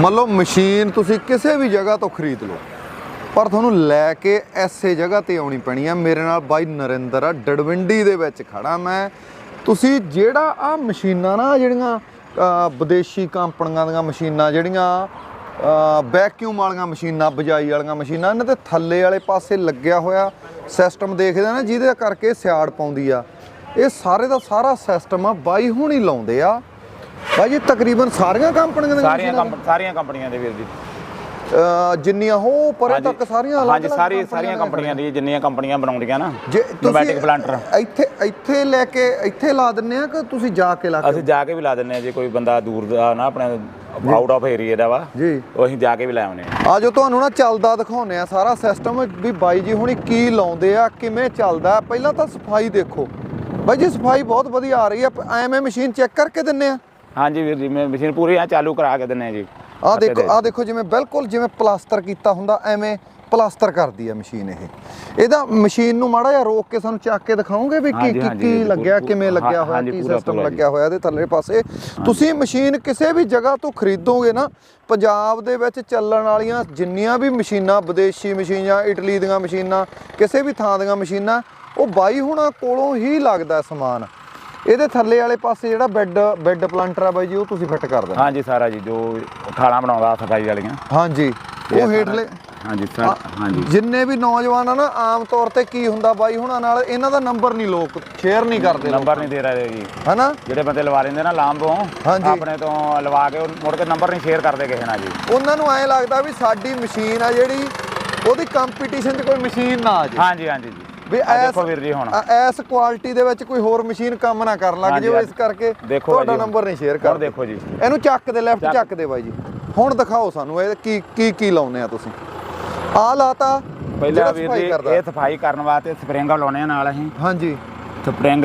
ਮੰਨ ਲਓ ਮਸ਼ੀਨ ਤੁਸੀਂ ਕਿਸੇ ਵੀ ਜਗ੍ਹਾ ਤੋਂ ਖਰੀਦ ਲਓ, ਪਰ ਤੁਹਾਨੂੰ ਲੈ ਕੇ ਐਸੇ ਜਗ੍ਹਾ ਤੇ ਆਉਣੀ ਪੈਣੀ ਆ। ਮੇਰੇ ਨਾਲ ਬਾਈ ਨਰਿੰਦਰ ਆ, ਡੜਵਿੰਡੀ ਦੇ ਵਿੱਚ ਖੜਾ ਮੈਂ। ਤੁਸੀਂ ਜਿਹੜਾ ਆ ਮਸ਼ੀਨਾਂ ਨਾ, ਜਿਹੜੀਆਂ ਵਿਦੇਸ਼ੀ ਕੰਪਨੀਆਂ ਦੀਆਂ ਮਸ਼ੀਨਾਂ, ਜਿਹੜੀਆਂ ਵੈਕਿਊਮ ਵਾਲੀਆਂ ਮਸ਼ੀਨਾਂ, ਬਜਾਈ ਵਾਲੀਆਂ ਮਸ਼ੀਨਾਂ, ਇਹਨਾਂ ਤੇ ਥੱਲੇ ਵਾਲੇ ਪਾਸੇ ਲੱਗਿਆ ਹੋਇਆ ਸਿਸਟਮ ਦੇਖਦੇ ਨਾ, ਜਿਹਦੇ ਕਰਕੇ ਸਿਆੜ ਪਾਉਂਦੀ ਆ। ਇਹ ਸਾਰੇ ਦਾ ਸਾਰਾ ਸਿਸਟਮ ਆ, ਬਾਈ ਹੁਣੀ ਲਾਉਂਦੇ ਆ। ਇਹ ਤਕਰੀਬਨ ਸਾਰੀਆਂ ਕੰਪਨੀਆਂ ਦੀਆਂ ਸਾਰੀਆਂ ਕੰਪ- ਸਾਰੀਆਂ ਕੰਪਨੀਆਂ ਦੇ ਵੀਰ ਜੀ। ਅਹ ਜਿੰਨੀਆਂ ਹੋ ਪਰੇ। ਤੱਕ ਸਾਰੀਆਂ ਅਲੱਗ ਹਾਂਜੀ ਅਲੱਗ ਸਾਰੀ ਸਾਰੀਆਂ ਕੰਪਨੀਆਂ ਦੀ ਜਿੰਨੀਆਂ ਕੰਪਨੀਆਂ ਬਣਾਉਂਦੀਆਂ ਨਾ ਜੇ ਨੋਮੈਟਿਕ ਪਲਾਂਟਰ ਇੱਥੇ ਇੱਥੇ ਲੈ ਕੇ ਇੱਥੇ ਲਾ ਦਿੰਨੇ ਆ ਕਿ ਤੁਸੀਂ ਜਾ ਕੇ ਲਾ ਕੇ? ਅਸੀਂ ਜਾ ਕੇ ਵੀ ਲਾ ਦਿੰਨੇ ਆ ਜੇ ਕੋਈ ਬੰਦਾ ਦੂਰ ਦਾ ਨਾ ਆਪਣੇ ਆਊਟ ਆਫ ਏਰੀਆ ਦਾ ਵਾ ਜੀ। ਉਹ ਅਸੀਂ ਜਾ ਕੇ ਵੀ ਲੈ ਆਉਂਦੇ ਆ ਆ ਜੋ ਤੁਹਾਨੂੰ ਨਾ ਚੱਲਦਾ ਦਿਖਾਉਨੇ ਆ ਸਾਰਾ ਸਿਸਟਮ ਵੀ ਬਾਈ ਜੀ ਹੁਣੀ ਕੀ ਲਾਉਂਦੇ ਆ ਕਿਵੇਂ ਚੱਲਦਾ। ਪਹਿਲਾਂ ਤਾਂ ਸਫ਼ਾਈ ਦੇਖੋ। ਬਾਈ ਜੀ ਸਫ਼ਾਈ ਬਹੁਤ ਵਧੀਆ ਆ ਰਹੀ ਆ। ਐਵੇਂ ਮਸ਼ੀਨ ਚੈੱਕ ਕਰਕੇ ਦਿੰਨੇ ਆ। ਹਾਂਜੀ ਵੀਰ ਜੀ ਮੈਂ ਮਸ਼ੀਨ ਪੂਰੀ ਆ ਚਾਲੂ ਕਰਾ ਕੇ ਦਿੰਨੇ ਜੀ ਆ ਦੇਖੋ। ਆ ਦੇਖੋ ਜਿਵੇਂ ਬਿਲਕੁਲ ਜਿਵੇਂ ਪਲਾਸਟਰ ਕੀਤਾ ਹੁੰਦਾ ਐਵੇਂ ਪਲਾਸਟਰ ਕਰਦੀ ਆ ਮਸ਼ੀਨ ਇਹ ਇਹਦਾ ਮਸ਼ੀਨ ਨੂੰ ਮਾੜਾ ਜਿਹਾ ਰੋਕ ਕੇ ਸਾਨੂੰ ਚੱਕ ਕੇ ਦਿਖਾਓਗੇ ਵੀ ਕੀ ਕੀ ਲੱਗਿਆ ਕਿਵੇਂ ਲੱਗਿਆ ਹੋਇਆ ਕੀ ਸਿਸਟਮ। ਲੱਗਿਆ ਹੋਇਆ ਇਹਦੇ ਥੱਲੇ ਪਾਸੇ ਤੁਸੀਂ ਮਸ਼ੀਨ ਕਿਸੇ ਵੀ ਜਗ੍ਹਾ ਤੋਂ ਖਰੀਦੋਗੇ ਨਾ ਪੰਜਾਬ ਦੇ ਵਿੱਚ ਚੱਲਣ ਵਾਲੀਆਂ ਜਿੰਨੀਆਂ ਵੀ ਮਸ਼ੀਨਾਂ ਵਿਦੇਸ਼ੀ ਮਸ਼ੀਨਾਂ ਇਟਲੀ ਦੀਆਂ ਮਸ਼ੀਨਾਂ ਕਿਸੇ ਵੀ ਥਾਂ ਦੀਆਂ ਮਸ਼ੀਨਾਂ ਉਹ ਬਾਈ ਹੁਣਾਂ ਕੋਲੋਂ ਹੀ ਲੱਗਦਾ ਸਮਾਨ ਇਹਦੇ ਥੱਲੇ ਵਾਲੇ ਪਾਸੇ ਜਿਹੜਾ ਬੈੱਡ ਬੈੱਡ ਪਲਾਂਟਰ ਆ ਬਾਈ ਜੀ ਉਹ ਤੁਸੀਂ ਫਿੱਟ ਕਰ ਦੇਣਾ। ਹਾਂਜੀ ਸਾਰਾ ਜੀ ਜੋ ਖਾਣਾ ਬਣਾਉਂਦਾ ਸਫ਼ਾਈ ਵਾਲੀਆਂ। ਹਾਂਜੀ ਉਹ ਹੇਠਲੇ। ਹਾਂਜੀ ਸਰ ਹਾਂਜੀ। ਜਿੰਨੇ ਵੀ ਨੌਜਵਾਨ ਆ ਨਾ ਆਮ ਤੌਰ ਤੇ ਕੀ ਹੁੰਦਾ ਬਾਈ ਹੁਣਾਂ ਨਾਲ ਇਹਨਾਂ ਦਾ ਨੰਬਰ ਨਹੀਂ ਲੋਕ ਸ਼ੇਅਰ ਨਹੀਂ ਕਰਦੇ ਨੰਬਰ ਨਹੀਂ ਦੇ ਰਹੇ ਜੀ। ਹਨਾ? ਜਿਹੜੇ ਬੰਦੇ ਲਵਾ ਲੈਂਦੇ ਨਾ ਲਾਂਬੋਂ ਹਾਂਜੀ। ਆਪਣੇ ਤੋਂ ਲਵਾ ਕੇ ਉਹ ਮੁੜ ਕੇ ਨੰਬਰ ਨਹੀਂ ਸ਼ੇਅਰ ਕਰਦੇ ਕਿਸੇ ਨਾਲ ਜੀ। ਉਹਨਾਂ ਨੂੰ ਐਂ ਲੱਗਦਾ ਵੀ ਸਾਡੀ ਮਸ਼ੀਨ ਆ ਜਿਹੜੀ ਉਹਦੀ ਕੰਪੀਟੀਸ਼ਨ 'ਚ ਕੋਈ ਮਸ਼ੀਨ ਨਾ ਆ ਜੇ। ਹਾਂਜੀ ਹਾਂਜੀ ਜੀ। ਵੀ ਐਸ ਦੇਖੋ ਵੀਰ ਜੀ ਹੁਣ ਐਸ ਕੁਆਲਿਟੀ ਦੇ ਵਿੱਚ ਕੋਈ ਹੋਰ ਮਸ਼ੀਨ ਕੰਮ ਨਾ ਕਰਨ ਲੱਗ ਜਾਵੇ ਇਸ। ਕਰਕੇ ਤੁਹਾਡਾ। ਨੰਬਰ ਨਹੀਂ ਸ਼ੇਅਰ ਕਰਦੇ ਦੇਖੋ ਜੀ ਇਹਨੂੰ ਚੱਕ ਦੇ ਲੈਫਟ ਚੱਕ। ਦੇ ਬਾਈ ਜੀ ਹੁਣ ਦਿਖਾਓ ਸਾਨੂੰ ਇਹ ਕੀ ਕੀ ਕੀ ਲਾਉਨੇ ਆ ਤੁਸੀਂ ਆ ਲਾਤਾ ਪਹਿਲਾਂ ਵੀਰ ਜੀ। ਇਹ ਸਫ਼ਾਈ ਕਰਨ ਵਾਸਤੇ ਸਪਰਿੰਗ ਲਾਉਣੇ ਆ ਨਾਲ ਅਸੀਂ ਹਾਂਜੀ ਸਪਰਿੰਗ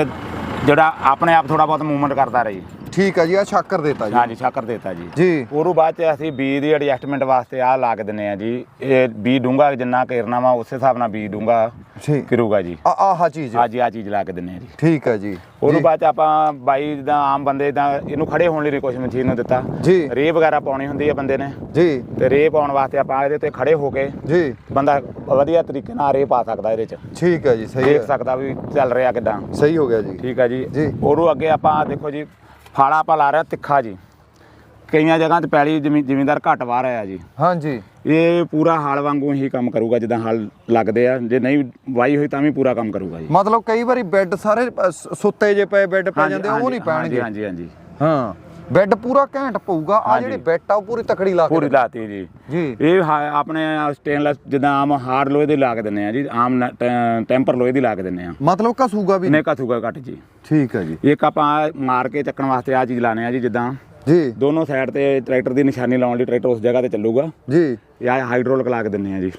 ਜਿਹੜਾ ਆਪਣੇ ਆਪ ਥੋੜਾ ਬਹੁਤ ਮੂਵਮੈਂਟ ਕਰਦਾ ਰਹੇ ਠੀਕ ਆ ਜੀ ਆ ਛਾਕਰ ਦੇਤਾ ਜੀ। ਹਾਂਜੀ ਸ਼ਾਕਰ ਦੇਤਾ ਜੀ। ਜੀ। ਉਦੋਂ ਬਾਅਦ ਚ ਅਸੀਂ ਬੀ ਦੀ ਐਡਜਸਟਮੈਂਟ ਵਾਸਤੇ ਆਹ ਲਾ ਕੇ ਦਿੰਨੇ ਆ ਜੀ। ਇਹ ਬੀ ਡੂੰਗਾ ਜਿੰਨਾ ਘੇਰਨਾ ਵਾ ਉਸੇ ਹਿਸਾਬ ਨਾਲ ਬੀ ਡੂੰਗਾ ਠੀਕ। ਕਰੂਗਾ ਜੀ। ਆ ਆਹ ਚੀਜ਼ ਹਾਂਜੀ ਆ ਚੀਜ਼ ਲਾ ਕੇ ਦਿੰਨੇ ਆ ਜੀ। ਠੀਕ ਹੈ ਜੀ। ਉਦੋਂ ਬਾਅਦ ਚ ਆਪਾਂ ਬਾਈ ਜਿੱਦਾਂ ਆਮ ਬੰਦੇ ਦਾ ਇਹਨੂੰ ਖੜੇ ਹੋਣ ਲਈ ਕੁਛ ਮਸ਼ੀਨ ਨੂੰ ਦਿੱਤਾ। ਜੀ। ਰੇ ਵਗੈਰਾ ਪਾਉਣੀ ਹੁੰਦੀ ਹੈ ਬੰਦੇ ਨੇ। ਜੀ। ਤੇ ਰੇ ਪਾਉਣ ਵਾਸਤੇ ਆਪਾਂ ਇਹਦੇ ਤੇ ਖੜੇ ਹੋ ਕੇ ਜੀ। ਬੰਦਾ ਵਧੀਆ ਤਰੀਕੇ ਨਾਲ ਰੇ ਪਾ ਸਕਦਾ ਇਹਦੇ ਚ। ਠੀਕ ਹੈ ਜੀ ਸਹੀ ਦੇਖ ਸਕਦਾ ਵੀ ਚੱਲ ਰਿਹਾ ਕਿਦਾਂ। ਸਹੀ ਹੋ ਗਿਆ ਜੀ। ਠੀਕ ਹੈ ਜੀ। ਜੀ। ਉਦੋਂ ਅੱਗੇ ਆਪਾਂ ਦੇਖੋ ਜੀ ਫਾਲਾ ਆਪਾਂ ਲਾ ਰਹੇ ਤਿੱਖਾ ਜੀ। ਕਈਆਂ ਜਗ੍ਹਾ ਤੇ ਪੈਲੀ ਜ਼ਮੀ- ਜ਼ਿਮੀਂਦਾਰ ਘੱਟ ਵਾਹ ਰਿਹਾ ਜੀ। ਹਾਂਜੀ। ਇਹ ਪੂਰਾ ਹਲ ਵਾਂਗੂ ਹੀ ਕੰਮ ਕਰੂਗਾ ਜਿੱਦਾਂ ਹਲ ਲੱਗਦੇ ਆ। ਜੇ ਨਹੀਂ ਵਾਈ ਹੋਈ ਤਾਂ ਵੀ ਪੂਰਾ ਕੰਮ ਕਰੂਗਾ ਜੀ। ਮਤਲਬ ਕਈ ਵਾਰੀ ਬੈੱਡ ਸਾਰੇ ਸੁੱਤੇ ਜੇ ਪਏ ਬੈੱਡ ਪੈ ਜਾਂਦੇ ਉਹ ਨਹੀਂ ਹਾਂਜੀ, ਪੈਣਗੇ ਹਾਂਜੀ ਹਾਂਜੀ। ਹਾਂ। ਬੈੱਡ ਪੂਰਾ ਘੈਂਟ ਪਊਗਾ। ਆ ਹਾਂਜੀ। ਜਿਹੜੀ ਬੈੱਡ ਆ ਉਹ ਪੂਰੀ ਤਕੜੀ ਲਾ ਕੇ ਪੂਰੀ ਲਾਤੀ ਜੀ। ਜੀ। ਇਹ ਹਾ- ਆਪਣੇ ਸਟੇਨਲੈਸ ਜਿੱਦਾਂ ਆਮ ਹਾਰਡ ਲੋਹੇ ਦੇ ਲਾ ਕੇ ਦਿੰਨੇ ਆ ਜੀ ਆਮ ਨ- ਟੈ- ਟੈਂਪਰ ਲੋਹੇ ਦੀ ਲਾ ਕੇ ਦਿੰਨੇ ਆ। ਮਤਲਬ ਘਸੂਗਾ ਵੀ ਨੇ ਕਥੂਗਾ ਘੱਟ ਜੀ। ਠੀਕ ਹੈ ਜੀ। ਇੱਕ ਆਪਾਂ ਮਾਰ ਕੇ ਚੱਕਣ ਵਾਸਤੇ ਆ ਚੀਜ਼ ਲਾਣੇ ਆ ਜੀ ਜਿੱਦਾਂ ਜੀ। ਦੋਨੋਂ ਸਾਈਡ ਤੇ ਟਰੈਕਟਰ ਦੀ ਨਿਸ਼ਾਨੀ ਲਾਉਣ ਲਈ ਟਰੈਕਟਰ ਉਸ ਜਗ੍ਹਾ ਤੇ ਚੱਲੂਗਾ। ਜੀ। ਇਹ ਹਾਈਡ੍ਰੋਲਿਕ ਲਾ ਕੇ ਦਿੰਨੇ ਆ ਜੀ।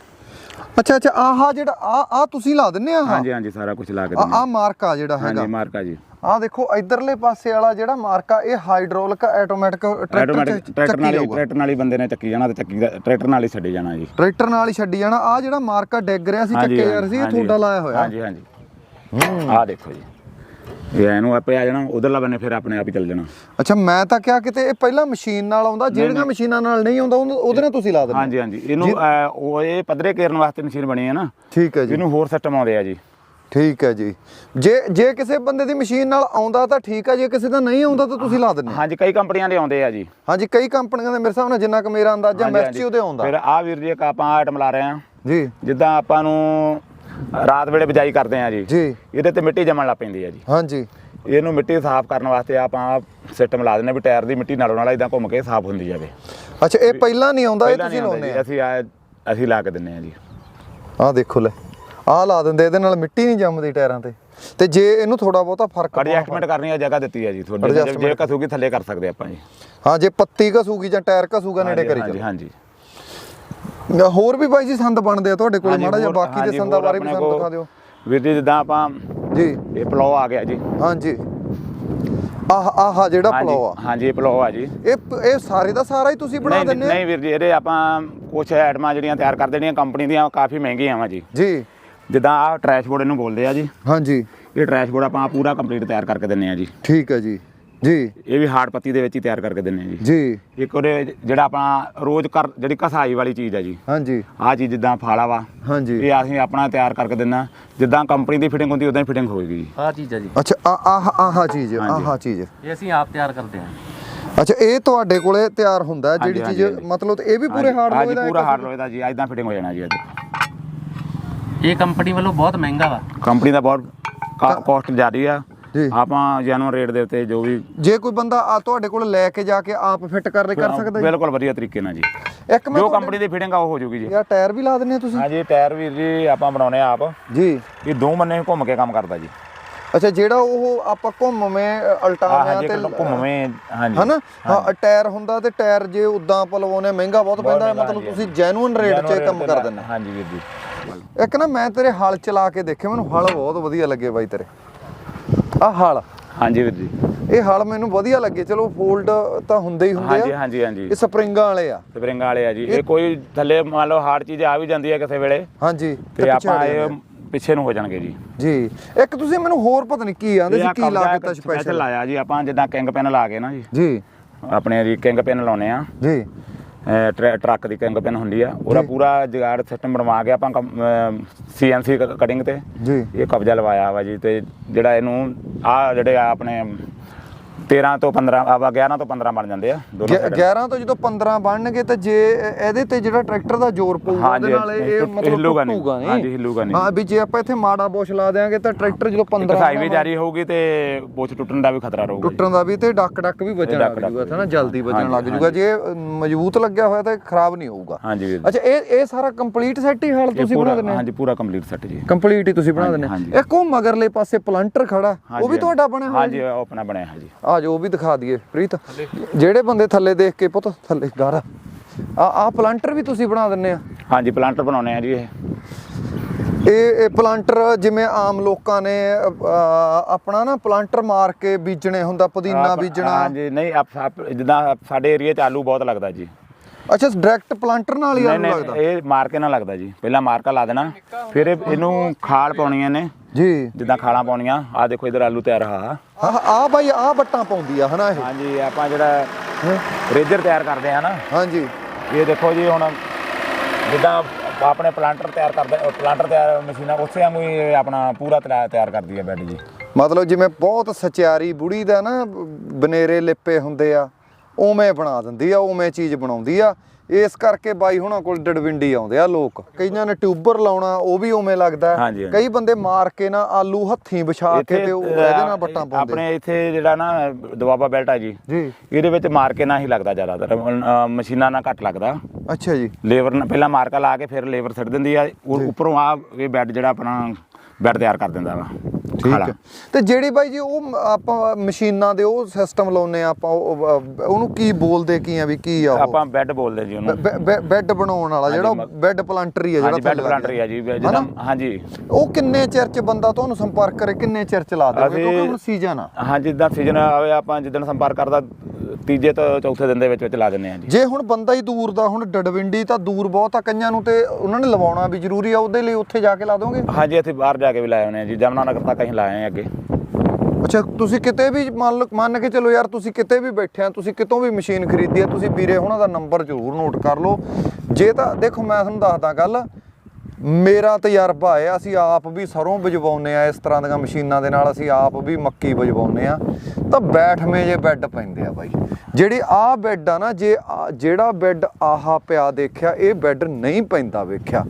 ਅੱਛਾ ਅੱਛਾ ਆਹ ਜਿਹੜਾ ਆ ਆ ਤੁਸੀਂ ਲਾ ਦਿੰਨੇ ਆ? ਹਾਂਜੀ ਹਾਂਜੀ ਸਾਰਾ ਕੁਝ ਲਾ ਕੇ ਆ ਦਿੰਨੇ ਆ। ਮਾਰਕਾ ਜਿਹੜਾ ਹਾਂਜੀ ਹੈਗਾ। ਮਾਰਕਾ ਜੀ। ਆ ਦੇਖੋ ਇਧਰਲੇ ਪਾਸੇ ਵਾਲਾ ਜਿਹੜਾ ਮਾਰਕਾ ਇਹ ਹਾਈਡ੍ਰੋਲਿਕ ਆਟੋਮੈਟਿਕ ਟਰੈਕਟਰ ਨਾਲ ਹੀ ਟਰੈਕਟਰ ਨਾਲ ਹੀ ਬੰਦੇ ਨੇ ਚੱਕੀ ਜਾਣਾ ਤੇ ਚੱਕੀ ਟਰੈਕਟਰ ਨਾਲ ਹੀ ਛੱਡੀ ਜਾਣਾ ਜੀ। ਟਰੈਕਟਰ ਨਾਲ ਹੀ ਛੱਡੀ ਜਾਣਾ। ਆ ਜਿਹੜਾ ਮਾਰਕਾ ਡਿੱਗ ਰਿਹਾ ਸੀ ਚੱਕੇ ਜਾ ਰਿਹਾ ਸੀ ਇਹ ਤੁਹਾਡਾ ਲਾਇਆ ਹੋਇਆ। ਹਾਂਜੀ ਹਾਂਜੀ। ਆਹ ਦੇਖੋ ਜੀ। ਇਹ ਇਹਨੂੰ ਆਪੇ ਆ ਜਾਣਾ ਉਧਰਲਾ ਬੰਨੇ ਫਿਰ ਆਪਣੇ ਆਪ ਹੀ ਚੱਲ ਜਾਣਾ। ਅੱਛਾ ਮੈਂ ਤਾਂ ਕਿਹਾ ਕਿਤੇ ਇਹ ਪਹਿਲਾਂ ਮਸ਼ੀਨ ਨਾਲ ਆਉਂਦਾ ਜਿਹੜੀਆਂ ਮਸ਼ੀਨਾਂ ਨਾਲ ਨਹੀਂ ਆਉਂਦਾ ਉਹਦੇ ਨਾਲ ਤੁਸੀਂ ਲਾ ਦਿੰਦੇ ਹਾਂਜੀ ਹਾਂਜੀ। ਇਹਨੂੰ ਉਹ ਇਹ ਪੱਧਰੇ ਕੇਰਨ ਵਾਸਤੇ ਮਸ਼ੀਨ ਬਣੀ ਹੈ ਨਾ। ਠੀਕ ਹੈ ਜੀ। ਇਹਨੂੰ ਹੋਰ ਸਿਸਟਮ ਆਉਂਦੇ ਆ ਜੀ। ਠੀਕ ਹੈ ਜੀ। ਜੇ ਜੇ ਕਿਸੇ ਬੰਦੇ ਦੀ ਮਸ਼ੀਨ ਨਾਲ ਆਉਂਦਾ ਤਾਂ ਠੀਕ ਹੈ ਜੇ ਕਿਸੇ ਦਾ ਨਹੀਂ ਆਉਂਦਾ ਤਾਂ ਤੁਸੀਂ ਲਾ ਦਿੰਦੇ ਹੋ। ਹਾਂਜੀ ਕਈ ਕੰਪਨੀਆਂ ਦੇ ਆਉਂਦੇ ਆ ਜੀ। ਹਾਂਜੀ ਕਈ ਕੰਪਨੀਆਂ ਦੇ ਮੇਰੇ ਹਿਸਾਬ ਨਾਲ ਜਿੰਨਾ ਕੁ ਮੇਰਾ ਅੰਦਾਜ਼ਾ ਹਾਂਜੀ, ਮੈਸਚੀ। ਉਹਦੇ ਆਉਂਦਾ। ਫਿਰ ਆ ਵੀਰ ਜੀ ਇੱਕ ਆਪਾਂ ਆਈਟਮ ਲਾ ਰਹੇ ਆ ਜੀ। ਜਿੱਦਾਂ ਆਪਾਂ ਨੂੰ ਰਾਤ ਵੇਲੇ ਬਿਜਾਈ ਕਰਦੇ ਆ ਜੀ। ਜੀ। ਇਹਦੇ ਤੇ ਮਿੱਟੀ ਜੰਮਣ ਲੱਗ ਪੈਂਦੀ ਆ ਜੀ। ਹਾਂਜੀ। ਇਹਨੂੰ ਮਿੱਟੀ ਸਾਫ਼ ਕਰਨ ਵਾਸਤੇ ਆਪਾਂ ਸਿਸਟਮ ਲਾ ਦਿੰਦੇ ਆ ਵੀ ਟਾਇਰ ਦੀ ਮਿੱਟੀ ਨਾਲੋਂ ਨਾਲ ਇਦਾਂ ਘੁੰਮ ਕੇ ਸਾਫ਼ ਹੁੰਦੀ ਜਾਵੇ। ਅੱਛਾ ਇਹ ਪਹਿਲਾਂ ਨਹੀਂ ਆਉਂਦਾ ਇਹ ਪਹਿਲਾਂ ਤੁਸੀਂ ਆਉਂਦੇ ਲਾਉਂਦੇ ਜੀ। ਆ? ਅਸੀਂ ਆ ਅਸੀਂ ਲਾ ਕੇ ਦਿੰਨੇ ਆ ਜੀ। ਆਹ ਦੇਖੋ ਲੈ। ਆਹ ਲਾ ਦਿੰਦੇ ਇਹਦੇ ਨਾਲ ਮਿੱਟੀ ਨਹੀਂ ਜੰਮਦੀ ਟਾਇਰਾਂ ਤੇ। ਤੇ ਜੇ ਇਹਨੂੰ ਥੋੜਾ ਬਹੁਤਾ ਫ਼ਰਕ ਐਡਜਸਟਮੈਂਟ ਕਰਨੀ ਆ ਜਗ੍ਹਾ ਦਿੱਤੀ ਆ ਜੀ ਤੁਹਾਡੇ ਜੇ- ਕਸੂਗੀ ਥੱਲੇ ਕਰ ਸਕਦੇ ਆਪਾਂ ਜੀ। ਹਾਂ ਜੇ ਪੱਤੀ ਘਸੂਗੀ ਜਾਂ ਟਾਇਰ ਘਸੂਗਾ ਨੇੜੇ ਕਰੀ ਹਾਂਜੀ ਹਾਂਜੀ। ਹੋਰ ਵੀ ਬਾਈ ਜੀ ਸੰਦ ਬਣਦੇ ਆ ਤੁਹਾਡੇ ਕੋਲ? ਮਾੜਾ ਜਿਹਾ ਬਾਕੀ ਦੇ ਸੰਦਾਂ ਬਾਰੇ ਵੀ ਸਾਨੂੰ ਦਿਖਾ ਦਿਓ। ਵੀਰ ਜੀ ਜਿੱਦਾਂ ਆਪਾਂ ਜੀ। ਇਹ ਪਲੋ ਆ ਗਿਆ ਜੀ। ਹਾਂਜੀ। ਆਹ ਆਹ ਜਿਹੜਾ ਹਾਂਜੀ ਪਲੋ ਆ। ਹਾਂਜੀ ਇਹ ਪਲੋ ਆ ਜੀ। ਇਹ ਇਹ ਸਾਰੇ ਦਾ ਸਾਰਾ ਹੀ ਤੁਸੀਂ ਬਣਾ ਦਿੰਦੇ ਆ ਨਹੀਂ ਵੀਰ ਜੀ ਇਹਦੇ ਆਪਾਂ ਕੁਝ ਆਈਟਮਾਂ ਜਿਹੜੀਆਂ ਤਿਆਰ ਕਰ ਦੇਣੀਆਂ ਕੰਪਨੀ ਦੀਆਂ ਕਾਫੀ ਮਹਿੰਗੀਆਂ ਵਾ ਜੀ। ਜੀ। ਜਿੱਦਾਂ ਆਹ ਟਰੈਸ਼ ਬੋਰਡ ਇਹਨੂੰ ਬੋਲਦੇ ਆ ਜੀ। ਹਾਂਜੀ। ਇਹ ਟਰੈਸ਼ ਬੋਰਡ ਆਪਾਂ ਪੂਰਾ ਕੰਪਲੀਟ ਤਿਆਰ ਕਰਕੇ ਦਿੰਨੇ ਆ ਜੀ। ਠੀਕ ਹੈ ਜੀ। ਜੀ। ਇਹ ਵੀ ਹਾਰਡ ਪੱਤੀ ਦੇ ਵਿੱਚ ਹੀ ਤਿਆਰ ਕਰਕੇ ਦਿੰਨੇ ਆ ਜੀ। ਜੀ। ਇੱਕ ਉਹਦੇ ਜਿਹੜਾ ਆਪਣਾ ਰੋਜ਼ ਕਰ ਜਿਹੜੀ ਕਸਾਈ ਵਾਲੀ ਚੀਜ਼ ਆ ਜੀ। ਹਾਂਜੀ। ਆਹ ਚੀਜ਼ ਜਿੱਦਾਂ ਫਾਲਾ ਵਾ ਹਾਂਜੀ। ਇਹ ਅਸੀਂ ਆਪਣਾ ਤਿਆਰ ਕਰਕੇ ਦਿੰਨਾ ਜਿੱਦਾਂ ਕੰਪਨੀ ਦੀ ਫਿਟਿੰਗ ਹੁੰਦੀ ਉਦਾਂ ਹੀ ਫਿਟਿੰਗ ਹੋਏਗੀ ਜੀ। ਆਹ ਚੀਜ਼ ਹੈ ਜੀ। ਅੱਛਾ ਆ ਆਹ ਆਹ ਚੀਜ਼ ਆਹ ਚੀਜ਼। ਇਹ ਅਸੀਂ ਆਪ ਤਿਆਰ ਕਰਦੇ ਹਾਂ ਅੱਛਾ ਇਹ ਤੁਹਾਡੇ ਕੋਲੇ ਤਿਆਰ ਹੁੰਦਾ ਜਿਹੜੀ ਚੀਜ਼। ਮਤਲਬ ਇਹ ਵੀ ਪੂਰੇ ਹਾਰਡ ਲੋਹੇ ਦਾ ਪੂਰਾ ਹਾਰਡ ਲੋਹੇ ਦਾ ਜੀ ਇਦਾਂ ਫਿਟਿੰਗ ਹੋ ਜਾਣਾ ਜੀ ਅੱਜ। ਇਹ ਕੰਪਨੀ ਵੱਲੋਂ ਬਹੁਤ ਮਹਿੰਗਾ ਵਾ। ਕੰਪਨੀ ਦਾ ਬਹੁਤ ਕਾਸਟ ਜ਼ਿਆਦੀ ਆ। ਜੀ। ਆਪਾਂ ਜੈਨੂਅਨ ਰੇਟ ਦੇ ਉੱਤੇ ਜੋ ਵੀ ਜੇ ਕੋਈ ਬੰਦਾ ਆ ਤੁਹਾਡੇ ਕੋਲ ਲੈ ਕੇ ਜਾ ਕੇ ਆਪ ਫਿੱਟ ਕਰ ਕਰ ਸਕਦਾ ਜੀ? ਬਿਲਕੁਲ ਵਧੀਆ ਤਰੀਕੇ ਨਾਲ ਜੀ। ਇੱਕ ਮੈਂ ਜੋ ਕੰਪਨੀ ਦੀ ਫਿਟਿੰਗ ਆ ਉਹ ਹੋ ਜੂਗੀ ਜੀ। ਯਾਰ ਟਾਇਰ ਵੀ ਲਾ ਆ ਤੁਸੀਂ? ਹਾਂਜੀ ਟਾਇਰ ਵੀਰ ਜੀ ਆਪਾਂ ਬਣਾਉਣੇ ਆ ਆਪ। ਜੀ। ਇਹ ਦੋ ਮੰਨੇ ਘੁੰਮ ਕੇ ਕੰਮ ਕਰਦਾ ਜੀ। ਅੱਛਾ ਜਿਹੜਾ ਉਹ ਆਪਾਂ ਘੁੰਮਵੇਂ ਆ ਅਲਟਾਵਿਆਂ ਤੇ ਘੁੰਮਵੇਂ ਹਾਂਜੀ। ਹਨਾ? ਹਾਂ ਟਾਇਰ ਹੁੰਦਾ ਤੇ ਟਾਇਰ ਜੇ ਉਦਾਂ ਆਪਾਂ ਲਵਾਉਨੇ ਮਹਿੰਗਾ ਬਹੁਤ ਪੈਂਦਾ ਹੈ, ਮਤਲਬ ਤੁਸੀਂ ਜੈਨੂਇਨ ਰੇਟ 'ਚ ਕੰਮ ਕਰ ਦਿੰਦੇ ਹਾਂਜੀ ਵੀਰ ਜੀ। ਇੱਕ ਨਾ ਮੈਂ ਤੇਰੇ ਹਲ ਚਲਾ ਕੇ ਦੇਖੇ ਮੈਨੂੰ ਹਲ ਬਹੁਤ ਵਧੀਆ ਲੱਗੇ ਬਾਈ ਤੇਰੇ। ਆ ਹਲ। ਹਾਂਜੀ ਵੀਰ ਜੀ। ਇਹ ਹਲ ਮੈਨੂੰ ਵਧੀਆ ਲੱਗੇ ਚਲੋ ਫੋਲਡ ਤਾਂ ਹੁੰਦੇ ਹੀ ਹੁੰਦੇ ਹਾਂਜੀ ਆ। ਹਾਂਜੀ ਹਾਂਜੀ ਇਹ ਸਪਰਿੰਗਾਂ ਵਾਲੇ ਆ। ਸਪਰਿੰਗ ਵਾਲੇ ਆ ਜੀ। ਇਹ ਕੋਈ ਥੱਲੇ ਮੰਨ ਲਓ ਹਾਰਡ ਚੀਜ਼ ਆ ਵੀ ਜਾਂਦੀ ਹੈ ਕਿਸੇ ਵੇਲੇ। ਹਾਂਜੀ ਤੇ ਪਿੱਛੇ ਆਪਾਂ ਇਹ ਪਿੱਛੇ ਨੂੰ ਹੋ ਜਾਣਗੇ ਜੀ। ਜੀ। ਇੱਕ ਤੁਸੀਂ ਮੈਨੂੰ ਹੋਰ ਪਤਾ ਨਹੀਂ ਕੀ ਆਂਦੇ ਸੀ ਕੀ ਲਾ ਕੇ ਤਾਂ ਸਪੈਸ਼ਲ ਲਾਇਆ ਜੀ ਆਪਾਂ ਜਿੱਦਾਂ ਕਿੰਗ ਪੈਨ ਲਾ ਕੇ ਨਾ ਜੀ। ਜੀ। ਆਪਣੇ ਜੀ ਕਿੰਗ ਪੈਨ ਲਾਉਨੇ ਆ। ਜੀ। ਟਰੱਕ ਦੀ ਕਿੰਗ ਪੈਨ ਹੁੰਦੀ ਆ। ਉਹਦਾ ਪੂਰਾ ਜਗਾੜ ਸਿਸਟਮ ਬਣਵਾ ਕੇ ਆਪਾਂ ਸੀਐਨਸੀ ਕਟਿੰਗ ਤੇ ਜੀ। ਇਹ ਕਬਜ਼ਾ ਲਵਾਇਆ ਵਾ ਜੀ ਤੇ ਜਿਹੜਾ ਇਹਨੂੰ ਆ ਜਿਹੜੇ ਆਪਣੇ 13 ਤੋਂ 15 ਆਵਾ 11 ਤੋਂ 15 ਬਣ ਜਾਂਦੇ ਆ ਦੋਨੋਂ ਗਿ- side। 11 ਤੋਂ ਜਦੋਂ 15 ਬਣਨਗੇ ਤਾਂ ਜੇ ਇਹ- ਇਹਦੇ ਤੇ ਜਿਹੜਾ ਟਰੈਕਟਰ ਦਾ ਜ਼ੋਰ ਪਊਗਾ ਹਾਂਜੀ, ਉਹਦੇ ਨਾਲ ਇਹ ਇਹ ਮਤਲਬ ਹਿੱਲੂਗਾ ਨਹੀਂ। ਟੁੱਟੂਗਾ ਨਹੀਂ ਹਾਂਜੀ, ਹਿੱਲੂਗਾ ਨਹੀਂ। ਹਾਂ ਵੀ ਜੇ ਆਪਾਂ ਇੱਥੇ ਮਾੜਾ ਬੋਸ਼ ਲਾ ਦੇਾਂਗੇ ਤਾਂ ਟਰੈਕਟਰ ਜਦੋਂ 15 ਕਸਾਈ ਵੀ ਜਾਰੀ ਹੋਊਗੀ ਤੇ ਬੋਝ ਟੁੱਟਣ ਦਾ ਵੀ ਖਤਰਾ ਰਹੂਗਾ ਜੀ। ਟੁੱਟਣ ਦਾ ਵੀ ਤੇ ਡੱਕ ਡੱਕ ਵੀ ਵੱਜਣ ਲੱਗ ਜੂਗਾ ਹਨਾ ਜਲਦੀ ਵੱਜਣ ਹਾਂਜੀ, ਲੱਗ ਜੂਗਾ ਜੇ ਅ, ਮਜ਼ਬੂਤ ਲੱਗਿਆ ਹੋਇਆ ਤਾਂ ਖਰਾਬ ਨਹੀਂ ਹੋਊਗਾ ਹਾਂਜੀ ਵੀਰ ਜੀ। ਅੱਛਾ ਇਹ ਇਹ ਸਾਰਾ ਕੰਪਲੀਟ ਸੈੱਟ ਹੀ ਹਾਲ ਇਹ ਤੁਸੀਂ ਪੂਰਾ ਬਣਾ ਦਿੰਦੇ ਹਾਂਜੀ ਪੂਰਾ ਕੰਪਲੀਟ ਸੈੱਟ ਜੀ ਕੰਪਲੀਟ ਹੀ ਤੁਸੀਂ ਬਣਾ ਹਾਂਜੀ, ਦਿੰਦੇ ਹਾਂਜੀ। ਇੱਕ ਉਹ ਮਗਰਲੇ ਪਾਸੇ ਪਲੰਟਰ ਖੜਾ ਉਹ ਵੀ ਤੁਹਾਡਾ ਬਣਿਆ ਹੋਇਆ ਹਾਂਜੀ ਉਹ ਆਪਣਾ ਬਣਿਆ ਹੈ ਜੀ ਆ ਜੋ ਉਹ ਵੀ ਦਿਖਾ ਦਈਏ ਪ੍ਰੀਤ। ਜਿਹੜੇ ਬੰਦੇ ਥੱਲੇ ਦੇਖ ਕੇ ਪੁੱਤ ਥੱਲੇ ਗਾਰ। ਆ ਆ ਪਲਾਂਟਰ ਵੀ ਤੁਸੀਂ ਬਣਾ ਦਿੰਦੇ ਆ? ਹਾਂਜੀ ਪਲਾਂਟਰ ਬਣਾਉਣੇ ਆ ਜੀ ਇਹ। ਇਹ ਇਹ ਪਲਾਂਟਰ ਜਿਵੇਂ ਆਮ ਲੋਕਾਂ ਨੇ ਆਪਣਾ ਨਾ ਪਲਾਂਟਰ ਮਾਰ ਕੇ ਬੀਜਣੇ ਹੁੰਦਾ ਪੁਦੀਨਾ ਬੀਜਣਾ। ਹਾਂਜੀ ਨਹੀਂ ਜਿੱਦਾਂ ਸਾਡੇ ਏਰੀਆ 'ਚ ਆਲੂ ਬਹੁਤ ਲੱਗਦਾ ਜੀ। ਅੱਛਾ ਡਾਇਰੈਕਟ ਪਲਾਂਟਰ ਨਾਲ ਹੀ ਨਹੀਂ ਆਲੂ ਨਹੀਂ ਲੱਗਦਾ? ਇਹ ਮਾਰ ਕੇ ਨਾ ਲੱਗਦਾ ਜੀ। ਪਹਿਲਾਂ ਮਾਰਕਾ ਲਾ ਦੇਣਾ ਫਿਰ ਇਹ- ਇਹਨੂੰ ਖਾਲ ਪਾਉਣੀਆਂ ਨੇ। ਜੀ। ਜਿੱਦਾਂ ਖਾਲਾਂ ਪਾਉਣੀਆਂ ਆ ਦੇਖੋ ਇਧਰ ਆਲੂ ਤਿਆਰ ਆ। ਆ ਆ ਬਾਈ ਆ ਬੱਟਾਂ ਪਾਉਂਦੀ ਆ ਹਨਾ ਇਹ? ਹਾਂਜੀ ਆਪਾਂ ਜਿਹੜਾ ਰੇਜਰ ਤਿਆਰ ਕਰਦੇ ਆ ਨਾ। ਹਾਂਜੀ। ਇਹ ਦੇਖੋ ਜੀ ਹੁਣ ਜਿੱਦਾਂ ਆਪਣੇ ਪਲਾਂਟਰ ਤਿਆਰ ਕਰਦੇ ਪਲਾਂਟਰ ਤਿਆਰ ਮਸ਼ੀਨਾਂ ਉਸੇ ਵਾਂਗੂ ਹੀ ਇਹ ਆਪਣਾ ਪੂਰਾ ਤਿਆਰ ਤਿਆਰ ਕਰਦੀ ਹੈ ਬੈੱਡ ਜੀ। ਮਤਲਬ ਜਿਵੇਂ ਬਹੁਤ ਸਚਿਆਰੀ ਬੁੜੀ ਦਾ ਨਾ ਬਨੇਰੇ ਲਿਪੇ ਹੁੰਦੇ ਆ। ਉਵੇਂ ਬਣਾ ਦਿੰਦੀ ਆ ਉਵੇਂ ਚੀਜ਼ ਬਣਾਉਂਦੀ ਆ। ਇਸ ਕਰਕੇ ਬਾਈ ਹੁਣਾਂ ਕੋਲ ਡਡਵਿੰਡੀ ਆਉਂਦੇ ਆ ਲੋਕ। ਕਈਆਂ ਨੇ ਟਿਊਬਰ ਲਾਉਣਾ ਉਹ ਵੀ ਉਵੇਂ ਲੱਗਦਾ। ਕਈ ਬੰਦੇ ਮਾਰ ਕੇ ਨਾ ਆਲੂ ਹੱਥੀਂ ਵਿਛਾ ਕੇ ਤੇ ਉਹ ਇਹਦੇ ਨਾਲ ਬੱਟਾਂ ਪਾਉਂਦੇ। ਆਪਣੇ ਇੱਥੇ ਜਿਹੜਾ ਨਾ ਦਵਾਬਾ ਬੈਲਟ ਆ ਜੀ ਜੀ। ਇਹਦੇ ਵਿੱਚ ਮਾਰ ਕੇ ਨਾ ਹੀ ਲੱਗਦਾ ਜ਼ਿਆਦਾਤਰ। ਮਸ਼ੀਨਾਂ ਨਾਲ ਘੱਟ ਲੱਗਦਾ। ਅੱਛਾ ਜੀ। ਲੇਬਰ ਨਾਲ ਪਹਿਲਾਂ ਮਾਰਕਾ ਲਾ ਕੇ ਫਿਰ ਲੇਬਰ ਛੱਡ ਦਿੰਦੀ ਆ। ਉਹ ਉੱਪਰੋਂ ਆ ਇਹ ਬੈੱਡ ਜਿਹੜਾ ਆਪਣਾ ਬੈੱਡ ਤਿਆਰ ਕਰ ਦਿੰਦਾ ਵਾ। ਠੀਕ। ਹੈ। ਤੇ ਜਿਹੜੀ ਬਾਈ ਜੀ ਉਹ ਆਪਾਂ ਮਸ਼ੀਨਾਂ ਦੇ ਉਹ ਸਿਸਟਮ ਲਾਉਨੇ ਆ ਆਪਾਂ ਉਹਨੂੰ ਕੀ ਬੋਲਦੇ ਕੀ ਆ ਵੀ ਕੀ ਆ ਉਹ? ਆਪਾਂ ਬੈੱਡ ਬੋਲਦੇ ਜੀ ਉਹਨੂੰ। ਬੈੱਡ ਬਣਾਉਣ ਵਾਲਾ ਜਿਹੜਾ ਬੈੱਡ ਪਲਾਂਟਰ ਆ ਜਿਹੜਾ ਬੈੱਡ ਪਲਾਂਟਰ ਆ ਜੀ ਜਿੱਦਾਂ ਹਾਂਜੀ। ਉਹ ਕਿੰਨੇ ਚਿਰ ਚ ਬੰਦਾ ਤੁਹਾਨੂੰ ਸੰਪਰਕ ਕਰੇ ਕਿੰਨੇ ਚਿਰ ਚ ਲਾ ਦੇਵੇ? ਕਿਉਂਕਿ ਹੁਣ ਸੀਜ਼ਨ ਆ। ਹਾਂ ਜਿੱਦਾਂ ਸੀਜ਼ਨ ਆਵੇ ਆਪਾਂ ਜਿੱਦਣ ਸੰਪਰਕ ਕਰਦਾ ਤੀਜੇ ਤੋਂ ਚੌਥੇ ਦਿਨ ਦੇ ਵਿੱਚ ਵਿੱਚ ਲਾ ਦਿੰਦੇ ਆ ਜੀ। ਜੇ ਹੁਣ ਬੰਦਾ ਹੀ ਦੂਰ ਦਾ ਹੁਣ ਡਡਵਿੰਡੀ ਤਾਂ ਦੂਰ ਬਹੁਤ ਆ ਕਈਆਂ ਨੂੰ ਤੇ ਉਹਨਾਂ ਨੇ ਲਵਾਉਣਾ ਵੀ ਜ਼ਰੂਰੀ ਆ ਉਹਦੇ ਲਈ ਉੱਥੇ ਜਾ ਕੇ ਲਾ ਦੋਗੇ? ਹਾਂਜੀ ਇੱਥੇ ਬਾਹਰ ਜਾ ਕੇ ਵੀ ਲਾਏ ਹੋਣੇ ਆ ਜੀ ਜਮਨਾ ਨਗਰ ਤੱਕ ਅਸੀਂ ਲਾਏ ਆ ਅੱਗੇ। ਅੱਛਾ ਤੁਸੀਂ ਕਿਤੇ ਵੀ ਮੰਨ ਲਓ ਮੰਨ ਕੇ ਚਲੋ ਯਾਰ ਤੁਸੀਂ ਕਿਤੇ ਵੀ ਬੈਠੇ ਆ ਤੁਸੀਂ ਕਿਤੋਂ ਵੀ ਮਸ਼ੀਨ ਖਰੀਦੀ ਆ ਤੁਸੀਂ ਵੀਰੇ ਉਹਨਾਂ ਦਾ ਨੰਬਰ ਜ਼ਰੂਰ ਨੋਟ ਕਰ ਲਓ। ਜੇ ਤਾਂ ਦੇਖੋ ਮੈਂ ਤੁਹਾਨੂੰ ਦੱਸਦਾ ਗੱਲ ਮੇਰਾ ਤਜਰਬਾ ਹੈ ਅਸੀਂ ਆਪ ਵੀ ਸਰੋਂ ਵਜਵਾਉਂਦੇ ਆ ਇਸ ਤਰ੍ਹਾਂ ਦੀਆਂ ਮਸ਼ੀਨਾਂ ਦੇ ਨਾਲ ਅਸੀਂ ਆਪ ਵੀ ਮੱਕੀ ਵਜਵਾਉਂਦੇ ਆ ਤਾਂ ਬੈਠਵੇਂ ਜੇ ਬੈੱਡ ਪੈਂਦੇ ਆ ਬਾਈ। ਜਿਹੜੀ ਆਹ ਬੈੱਡ ਆ ਨਾ ਜੇ ਜਿਹੜਾ ਬੈੱਡ ਆਹਾ ਪਿਆ ਦੇਖਿਆ ਇਹ ਬੈੱਡ ਨਹੀਂ ਪੈਂਦਾ ਵੇਖਿਆ।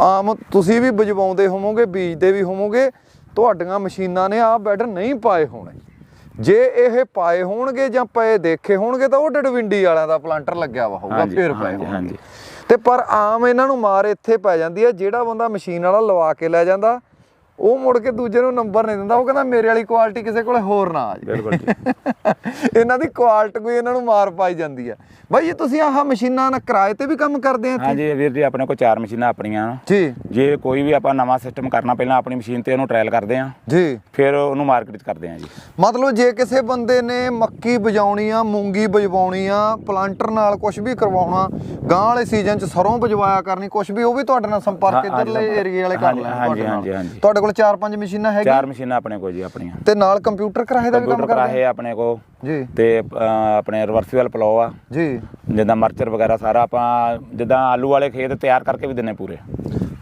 ਆਮ ਤੁਸੀਂ ਵੀ ਵਜਵਾਉਂਦੇ ਹੋਵੋਗੇ ਬੀਜਦੇ ਵੀ ਹੋਵੋਗੇ ਤੁਹਾਡੀਆਂ ਮਸ਼ੀਨਾਂ ਨੇ ਆਹ ਬੈੱਡ ਨਹੀਂ ਪਾਏ ਹੋਣੇ। ਜੇ ਇਹ ਪਾਏ ਹੋਣਗੇ ਜਾਂ ਪਏ ਦੇਖੇ ਹੋਣਗੇ ਤਾਂ ਉਹ ਡਡਵਿੰਡੀ ਵਾਲਿਆਂ ਦਾ ਪਲਾਂਟਰ ਲੱਗਿਆ ਵਾ ਹੋਊਗਾ ਫਿਰ ਪਏ ਹੋਣਗੇ। ਹਾਂਜੀ। ਤੇ ਪਰ ਆਮ ਇਹਨਾਂ ਨੂੰ ਮਾਰ ਇੱਥੇ ਪੈ ਜਾਂਦੀ ਹੈ, ਜਿਹੜਾ ਬੰਦਾ ਮਸ਼ੀਨ ਵਾਲਾ ਲਵਾ ਕੇ ਲੈ ਜਾਂਦਾ ਉਹ ਮੁੜ ਕੇ ਦੂਜੇ ਨੂੰ ਨੰਬਰ ਨਹੀਂ ਦਿੰਦਾ ਉਹ ਕਹਿੰਦਾ ਮੇਰੇ ਵਾਲੀ ਕੁਆਲਿਟੀ ਕਿਸੇ ਕੋਲੇ ਹੋਰ ਨਾ ਆ ਬਿਲਕੁਲ ਜੀ ਇਹਨਾਂ ਦੀ ਕੁਆਲਿਟੀ ਕੋਈ ਇਹਨਾਂ ਨੂੰ ਮਾਰ ਪਾਈ ਜਾਂਦੀ ਹੈ ਬਾਈ ਇਹ ਤੁਸੀਂ ਆਹ ਮਸ਼ੀਨਾਂ ਨਾਲ ਕਿਰਾਏ ਤੇ ਵੀ ਕੰਮ ਕਰਦੇ ਆ ਹਾਂਜੀ ਵੀਰ ਜੀ ਆਪਣੇ ਕੋਲ ਚਾਰ ਮਸ਼ੀਨਾਂ ਆਪਣੀਆਂ ਜੀ। ਜੇ ਕੋਈ ਵੀ ਆਪਾਂ ਨਵਾਂ ਸਿਸਟਮ ਕਰਨਾ ਪਹਿਲਾਂ ਆਪਣੀ ਮਸ਼ੀਨ ਤੇ ਉਹਨੂੰ ਟ੍ਰਾਇਲ ਕਰਦੇ ਆ ਜੀ। ਫਿਰ ਉਹਨੂੰ ਮਾਰਕੀਟ 'ਚ ਕਰਦੇ ਆ ਜੀ। ਮਤਲਬ ਜੇ ਕਿਸੇ ਬੰਦੇ ਨੇ ਮੱਕੀ ਵਜਾਉਣੀ ਆ ਮੂੰਗੀ ਵਜਵਾਉਣੀ ਆ ਪਲਾਂਟਰ ਨਾਲ ਕੁਝ ਵੀ ਕਰਵਾਉਣਾ ਗਾਂ ਵਾਲੇ ਸੀਜ਼ਨ 'ਚ ਸਰੋਂ ਵਜਵਾਇਆ ਕਰਨੀ ਕੁਝ ਵੀ ਉਹ ਵੀ ਤੁਹਾਡੇ ਨਾਲ ਸੰਪਰਕ ਇਧਰਲੇ। ਏਰੀਏ ਵਾਲੇ ਕਰ ਲੈਣ ਹਾਂਜੀ। ਹਾਂਜੀ, ਹਾਂਜੀ। ਤੁਹਾਡੇ ਕੋਲ ਕੋਲ 4-5 ਮਸ਼ੀਨਾਂ ਹੈਗੀਆਂ? ਚਾਰ ਮਸ਼ੀਨਾਂ ਆਪਣੇ ਕੋਲ ਜੀ ਆਪਣੀਆਂ। ਤੇ ਨਾਲ ਕੰਪਿਊਟਰ ਕਰਾਹੇ ਦਾ ਵੀ ਕੰਮ ਕੰਪਿਊਟਰ ਕਰਦੇ? ਕਰਾਹੇ ਆਪਣੇ ਕੋਲ। ਜੀ। ਤੇ ਅ, ਆਪਣੇ ਰਿਵਰਸੀਬਲ ਪਲੋ ਆ। ਜੀ। ਜਿੱਦਾਂ ਮਰਚਰ ਵਗੈਰਾ ਸਾਰਾ ਆਪਾਂ ਜਿੱਦਾਂ ਆਲੂ ਵਾਲੇ ਖੇਤ ਤਿਆਰ ਕਰਕੇ ਵੀ ਦਿੰਨੇ ਪੂਰੇ।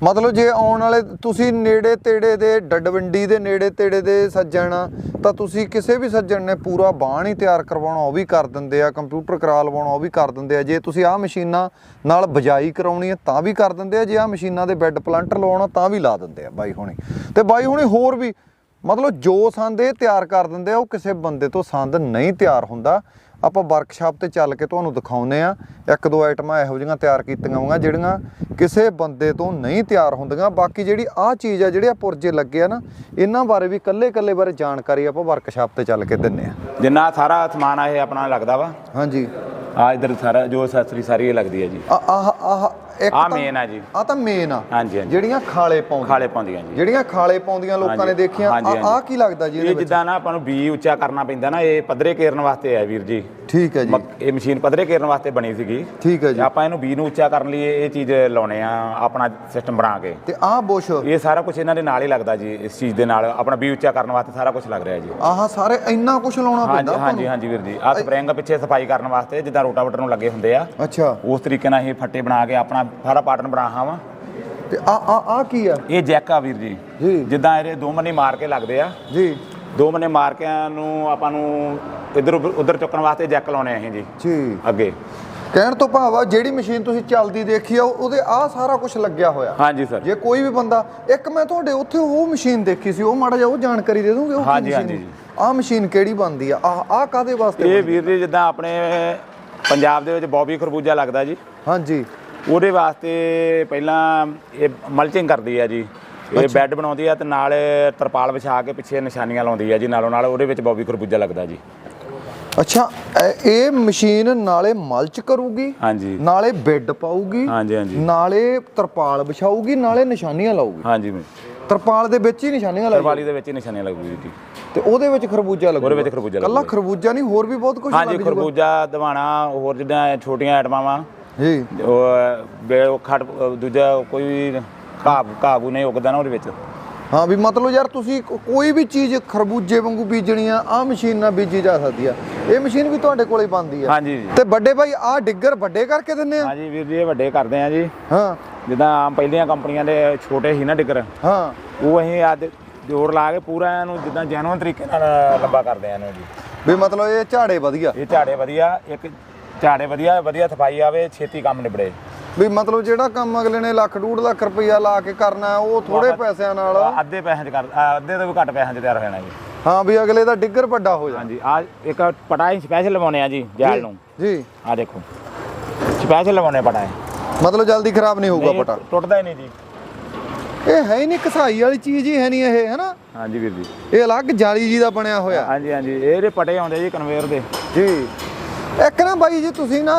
ਮਤਲਬ ਜੇ ਆਉਣ ਵਾਲੇ ਤੁਸੀਂ ਨੇੜੇ ਤੇੜੇ ਦੇ ਡੱਡਵੰਡੀ ਦੇ ਨੇੜੇ ਤੇੜੇ ਦੇ ਸੱਜਣ ਆ, ਤਾਂ ਤੁਸੀਂ ਕਿਸੇ ਵੀ ਸੱਜਣ ਨੇ ਪੂਰਾ ਬਾਣ ਹੀ ਤਿਆਰ ਕਰਵਾਉਣਾ ਉਹ ਵੀ ਕਰ ਦਿੰਦੇ ਆ ਕੰਪਿਊਟਰ ਕਰਾ ਲਵਾਉਣਾ ਉਹ ਵੀ ਕਰ ਦਿੰਦੇ ਆ। ਜੇ ਤੁਸੀਂ ਆਹ ਮਸ਼ੀਨਾਂ ਨਾਲ ਬਜਾਈ ਕਰਾਉਣੀ ਹੈ ਤਾਂ ਵੀ ਕਰ ਦਿੰਦੇ ਆ। ਜੇ ਆਹ ਮਸ਼ੀਨਾਂ ਦੇ ਬੈੱਡ ਪਲਾਂਟਰ ਲਵਾਉਣਾ ਤਾਂ ਵੀ ਲਾ ਦਿੰਦੇ ਆ ਬਾਈ ਹੁਣੀ। ਤੇ ਬਾਈ ਹੁਣੀ ਹੋਰ ਵੀ ਮਤਲਬ ਜੋ ਸੰਦ ਇਹ ਤਿਆਰ ਕਰ ਦਿੰਦੇ ਆ ਉਹ ਕਿਸੇ ਬੰਦੇ ਤੋਂ ਸੰਦ ਨਹੀਂ ਤਿਆਰ ਹੁੰਦਾ। ਆਪਾਂ ਵਰਕਸ਼ਾਪ ਤੇ ਚੱਲ ਕੇ ਤੁਹਾਨੂੰ ਦਿਖਾਉਨੇ ਆ ਇੱਕ ਦੋ ਆਈਟਮਾਂ ਇਹੋ ਜਿਹੀਆਂ ਤਿਆਰ ਕੀਤੀਆਂ ਹੋਈਆਂ ਜਿਹੜੀਆਂ ਕਿਸੇ ਬੰਦੇ ਤੋਂ ਨਹੀਂ ਤਿਆਰ ਹੁੰਦੀਆਂ। ਬਾਕੀ ਜਿਹੜੀ ਆਹ ਚੀਜ਼ ਆ ਜਿਹੜੇ ਆ ਪੁਰਜੇ ਲੱਗੇ ਆ ਨਾ ਇਹਨਾਂ ਬਾਰੇ ਵੀ ਕੱਲੇ ਕੱਲੇ ਬਾਰੇ ਜਾਣਕਾਰੀ ਆਪਾਂ ਵਰਕਸ਼ਾਪ ਤੇ ਚੱਲ ਕੇ ਦਿੰਨੇ ਆ ਜਿੰਨਾ ਸਾਰਾ ਸਮਾਨ ਆ ਇਹ ਆਪਣਾ ਲੱਗਦਾ ਵਾ? ਹਾਂਜੀ। ਆ ਇਧਰ ਸਾਰਾ ਜੋ ਅਸੈਸਰੀ ਸਾਰੀ ਇਹ ਲੱਗਦੀ ਹੈ ਜੀ। ਆ ਆਹ ਆਹ ਇੱਕ ਆਹ main ਆ ਜੀ। ਆਹ ਤਾਂ ਮੇਨ ਆ। ਹਾਂਜੀ ਹਾਂਜੀ। ਜਿਹੜੀਆਂ ਖਾਲੇ ਪਾਉਂਦੀਆਂ। ਖਾਲੇ ਪਾਉਂਦੀਆਂ ਜੀ। ਜਿਹੜੀਆਂ ਖਾਲੇ ਪਾਉਂਦੀਆਂ ਲੋਕਾਂ ਹਾਂਜੀ, ਨੇ ਦੇਖੀਆਂ ਹਾਂਜੀ, ਆ ਹਾਂਜੀ। ਆਹ ਕੀ ਲੱਗਦਾ ਜੀ ਇਹਦੇ ਇਹ ਵਿੱਚ? ਜਿੱਦਾਂ ਨਾ ਆਪਾਂ ਨੂੰ ਬੀ ਉੱਚਾ ਕਰਨਾ ਪੈਂਦਾ ਨਾ ਇਹ ਪੱਧਰੇ ਕੇਰਨ ਵਾਸਤੇ ਹੈ ਵੀਰ ਜੀ। ਠੀਕ ਹੈ ਜੀ। ਮਕ- ਇਹ ਮਸ਼ੀਨ ਪੱਧਰੇ ਕੇਰਨ ਵਾਸਤੇ ਬਣੀ ਸੀਗੀ। ਠੀਕ ਹੈ ਜੀ। ਆਪਾਂ ਇਹਨੂੰ ਬੀ ਨੂੰ ਉੱਚਾ ਕਰਨ ਲਈ ਇਹ ਇਹ ਚੀਜ਼ ਲਾਉਣੇ ਆ ਆਪਣਾ ਸਿਸਟਮ ਬਣਾ ਕੇ। ਤੇ ਆਹ ਬੁਸ਼ ਇਹ ਸਾਰਾ ਕੁਝ ਇਹਨਾਂ ਦੇ ਨਾਲ ਹੀ ਲੱਗਦਾ ਜੀ ਇਸ ਚੀਜ਼ ਦੇ ਨਾਲ। ਆਪਣਾ ਬੀ ਉੱਚਾ ਕਰਨ ਵਾਸਤੇ ਸਾਰਾ ਕੁਝ ਲੱਗ ਰਿਹਾ ਜੀ। ਆਹ ਸਾਰੇ ਇੰਨਾ ਕੁਝ ਲਾਉਣਾ ਹਾਂਜੀ ਪੈਂਦਾ ਹਾਂਜੀ ਤੁਹਾਨੂੰ? ਹਾਂਜੀ ਵੀਰ ਜੀ। ਆ ਸਪਰਿੰਗ ਪਿੱਛੇ ਸਫ਼ਾਈ ਕਰਨ ਵਾਸਤੇ ਜਿੱਦਾਂ ਰੋਟਾਵੇਟਰ ਨੂੰ ਲੱਗੇ ਹੁੰਦੇ ਆ। ਅੱਛਾ। ਉਸ ਤਰੀਕੇ ਨਾਲ ਇਹ ਫੱਟੇ ਬਣਾ ਕੇ ਆਪਣਾ ਸਾਰਾ ਪਾਟਨ ਬਣਾ ਵਾ। ਤੇ ਆ ਆ ਆ ਕੀ ਆ? ਇਹ ਜੈਕ ਆ ਵੀਰ ਜੀ। ਜੀ। ਜਿੱਦਾਂ ਇਹਦੇ ਦੋ ਮੰਨੇ ਮਾਰ ਕੇ ਲੱਗਦੇ ਆ। ਜੀ। ਦੋ ਮੰਨੇ ਮਾਰ ਕੇ ਨੂੰ ਆਪਾਂ ਨੂੰ ਇੱਧਰ ਉੱਧਰ ਚੁੱਕਣ ਵਾਸਤੇ ਜੈਕ ਲਾਉਣੇ ਅਸੀਂ ਜੀ। ਜੀ। ਅੱਗੇ। ਕਹਿਣ ਤੋਂ ਭਾਵ ਆ ਜਿਹੜੀ ਮਸ਼ੀਨ ਤੁਸੀਂ ਚੱਲਦੀ ਦੇਖੀ ਆ ਉਹ- ਉਹਦੇ ਆ ਸਾਰਾ ਕੁਝ ਲੱਗਿਆ ਹੋਇਆ। ਹਾਂਜੀ ਸਰ। ਜੇ ਕੋਈ ਵੀ ਬੰਦਾ ਇੱਕ ਮੈਂ ਤੁਹਾਡੇ ਉੱਥੇ ਉਹ ਮਸ਼ੀਨ ਦੇਖੀ ਸੀ ਉਹ ਮਾੜਾ ਜਿਹਾ ਉਹ ਜਾਣਕਾਰੀ ਦੇ ਦੋਗੇ ਉਹ ਹਾਂਜੀ, ਹਾਂਜੀ ਜੀ। ਆ ਮਸ਼ੀਨ ਕਿਹੜੀ ਬਣਦੀ ਆ? ਆ ਆ ਕਾਦੇ ਵਾਸਤੇ ਇਹ? ਵੀਰ ਜੀ ਜਿੱਦਾਂ ਆਪਣੇ ਪੰਜਾਬ ਦੇ ਵਿੱਚ ਬੌਬੀ ਖਰਬੂਜਾ ਲੱਗਦਾ ਜੀ। ਹਾਂਜੀ। ਉਹਦੇ ਵਾਸਤੇ ਪਹਿਲਾਂ ਇਹ ਮਲਚਿੰਗ ਕਰਦੀ ਆ ਜੀ। ਇਹ ਬੈੱਡ ਬਣਾਉਂਦੀ ਆ ਤੇ ਨਾਲ ਤਰਪਾਲ ਵਿਛਾ ਕੇ ਪਿੱਛੇ ਨਿਸ਼ਾਨੀਆਂ ਲਾਉਂਦੀ ਆ ਜੀ ਨਾਲੋਂ ਨਾਲ ਉਹਦੇ ਵਿੱਚ ਬੌਬੀ ਖਰਬੂਜਾ ਲੱਗਦਾ ਜੀ। ਅੱਛਾ ਇਹ- ਇਹ ਮਸ਼ੀਨ ਨਾਲੇ ਮਲਚ ਕਰੂਗੀ? ਹਾਂਜੀ। ਨਾਲੇ ਬੈੱਡ ਪਾਊਗੀ? ਹਾਂਜੀ ਹਾਂਜੀ। ਨਾਲੇ ਤਰਪਾਲ ਵਿਛਾਊਗੀ ਨਾਲੇ ਨਿਸ਼ਾਨੀਆਂ ਲਾਊਗੀ? ਹਾਂਜੀ ਮੈਂ। ਤਰਪਾਲ ਦੇ ਵਿੱਚ ਹੀ ਨਿਸ਼ਾਨੀਆਂ ਲਾਊਗੀ? ਤਰਪਾਲੀ ਦੇ ਵਿੱਚ ਹੀ ਨਿਸ਼ਾਨੀਆਂ ਲੱਗੂਗੀ ਜੀ। ਤੇ ਉਹਦੇ ਵਿੱਚ ਖਰਬੂਜਾ ਲੱਗੂਗਾ? ਉਹਦੇ ਵਿੱਚ ਖਰਬੂਜਾ ਕੱਲਾ ਲੱਗੂਗਾ। ਖਰਬੂਜਾ ਨਹੀਂ ਹੋਰ ਵੀ ਬਹੁਤ ਕੁਝ ਹਾਂਜੀ ਖਰਬੂਜਾ ਦਵਾਣਾ ਹੋਰ ਜਿੱਦਾਂ ਛੋਟੀਆਂ ਆਈਟਮਾਂ ਵਾ। ਜੀ। ਉਹ ਬੇ- ਉਹ ਖੜ ਦੂਜਾ ਕੋਈ ਵੀ ਘਾਹ ਘਾਹੂ ਨਹੀਂ ਉਗਦਾ ਨਾ ਉਹਦੇ ਵਿੱਚ। ਹਾਂ ਵੀ ਮਤਲਬ ਯਾਰ ਤੁਸੀਂ ਕੋਈ ਵੀ ਚੀਜ਼ ਖਰਬੂਜੇ ਵਾਂਗੂ ਬੀਜਣੀ ਆ ਆ ਮਸ਼ੀਨ ਨਾਲ ਬੀਜੀ ਜਾ ਸਕਦੀ ਆ। ਇਹ ਮਸ਼ੀਨ ਵੀ ਤੁਹਾਡੇ ਕੋਲੇ ਬਣਦੀ ਆ। ਹਾਂਜੀ ਜੀ। ਤੇ ਵੱਡੇ ਭਾਈ ਆ ਡਿੱਗਰ ਵੱਡੇ ਕਰਕੇ ਦਿੰਨੇ ਆ? ਹਾਂਜੀ ਵੀਰ ਜੀ ਇਹ ਵੱਡੇ ਕਰਦੇ ਆ ਜੀ। ਹਾਂ। ਜਿੱਦਾਂ ਆਮ ਪਹਿਲੀਆਂ ਕੰਪਨੀਆਂ ਦੇ ਛੋਟੇ ਸੀ ਨਾ ਡਿੱਗਰ। ਹਾਂ। ਉਹ ਅਸੀਂ ਅੱਜ ਜੋੜ ਲਾ ਕੇ ਪੂਰਾ ਇਹਨੂੰ ਜਿੱਦਾਂ ਜੈਨੂਇਨ ਤਰੀਕੇ ਨਾਲ ਲੰਬਾ ਕਰਦੇ ਆ ਇਹਨੂੰ ਜੀ। ਵੀ ਮਤਲਬ ਇਹ ਝਾੜੇ ਵਧੀਆ। ਇਹ ਝਾੜੇ ਵਧੀਆ ਇੱਕ ਝਾੜੇ ਵਧੀਆ ਵਧੀਆ ਸਫ਼ਾਈ ਆਵੇ ਛੇਤੀ ਕੰਮ ਨਿਬੜੇ। ਵੀ ਮਤਲਬ ਜਿਹੜਾ ਕੰਮ ਅਗਲੇ ਨੇ ਲੱਖ ਡੂਢ ਲੱਖ ਰੁਪਈਆ ਲਾ ਕੇ ਕਰਨਾ ਉਹ ਥੋੜੇ ਪੈਸਿਆਂ ਨਾਲ। ਅੱਧੇ ਪੈਸਿਆਂ 'ਚ ਕਰ ਅੱਧੇ ਤੋਂ ਵੀ ਘੱਟ ਪੈਸਿਆਂ 'ਚ ਤਿਆਰ ਹੋ ਜਾਣਾ ਜੀ। ਹਾਂ ਵੀ ਅਗਲੇ ਦਾ ਡਿੱਗਰ ਵੱਡਾ ਹੋ ਜਾ ਹਾਂਜੀ ਆ ਇੱਕ ਪਟਾ ਹੀ ਸਪੈਸ਼ਲ ਲਵਾਉਣੇ ਆ ਜੀ ਜੈਲ ਨੂੰ। ਜੀ। ਆ ਦੇਖੋ। ਸਪੈਸ਼ਲ ਲਵਾਉਣੇ ਪਟਾ ਇਹ। ਮਤਲਬ ਜਲਦੀ ਖਰਾਬ ਨਹੀਂ ਹੋਊਗਾ ਪਟਾ। ਟੁੱਟਦਾ ਹੀ ਨਹੀਂ ਜੀ। ਇਹ ਹੈ ਹੀ ਨਹੀਂ ਕਸਾਈ ਵਾਲੀ ਚੀਜ਼ ਹੀ ਹੈ ਨਹੀਂ ਇਹ ਹੈ ਨਾ? ਹਾਂਜੀ ਵੀਰ ਜੀ। ਇਹ ਅਲੱਗ ਜਾਲੀ ਜੀ ਦਾ ਬਣਿਆ ਹੋਇਆ। ਹਾਂਜੀ ਹਾਂਜੀ ਇਹਦੇ ਪਟੇ ਆਉਂਦੇ ਜੀ ਕਨਵੇਅਰ ਦੇ। ਜੀ। ਇੱਕ ਨਾ ਬਾਈ ਜੀ ਤੁਸੀਂ ਨਾ